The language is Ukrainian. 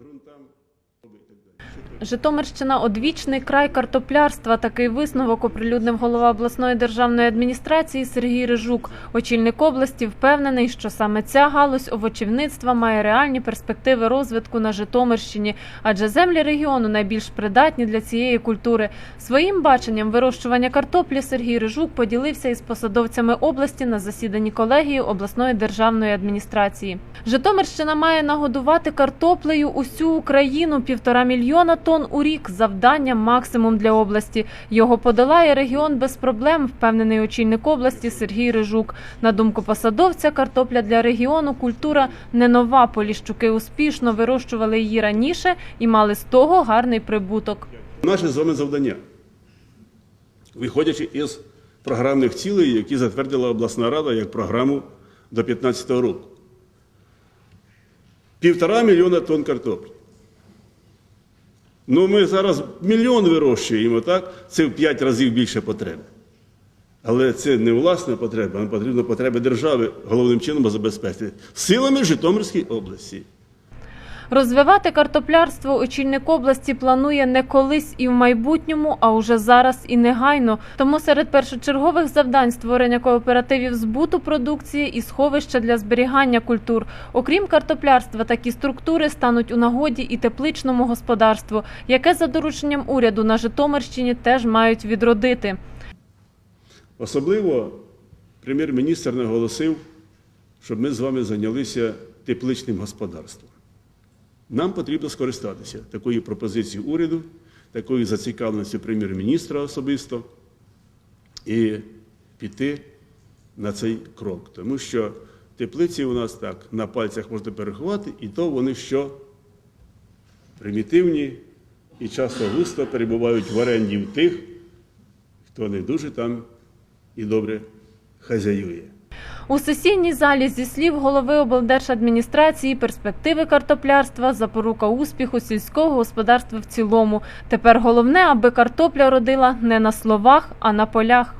ґрунтам? Житомирщина одвічний край картоплярства. Такий висновок оприлюднив голова обласної державної адміністрації Сергій Рижук. Очільник області впевнений, що саме ця галузь овочівництва має реальні перспективи розвитку на Житомирщині, адже землі регіону найбільш придатні для цієї культури. Своїм баченням вирощування картоплі Сергій Рижук поділився із посадовцями області на засіданні колегії обласної державної адміністрації. Житомирщина має нагодувати картоплею усю Україну півтора мільйона тонн у рік. Завдання максимум для області. Його подолає регіон без проблем, впевнений очільник області Сергій Рижук. На думку посадовця, картопля для регіону культура не нова. Поліщуки успішно вирощували її раніше і мали з того гарний прибуток. Наше з вами завдання, виходячи із програмних цілей, які затвердила обласна рада як програму до 2015 року. Півтора мільйона тонн картоплі. Ну, ми зараз мільйон вирощуємо, так? Це в п'ять разів більше потреби. Але це не власна потреба, а потрібно потреби держави головним чином забезпечити силами Житомирської області. Розвивати картоплярство очільник області планує не колись і в майбутньому, а уже зараз і негайно. Тому серед першочергових завдань створення кооперативів збуту продукції і сховища для зберігання культур. Окрім картоплярства, такі структури стануть у нагоді і тепличному господарству, яке за дорученням уряду на Житомирщині теж мають відродити. Особливо прем'єр-міністр наголосив, щоб ми з вами зайнялися тепличним господарством. Нам потрібно скористатися такою пропозицією уряду, такою зацікавленістю прем'єр-міністра особисто і піти на цей крок. Тому що теплиці у нас так на пальцях можна перерахувати, і то вони що примітивні і часто густо перебувають в оренді в тих, хто не дуже там і добре хазяює. У сесійній залі зі слів голови облдержадміністрації перспективи картоплярства запорука успіху сільського господарства в цілому. Тепер головне, аби картопля родила не на словах, а на полях.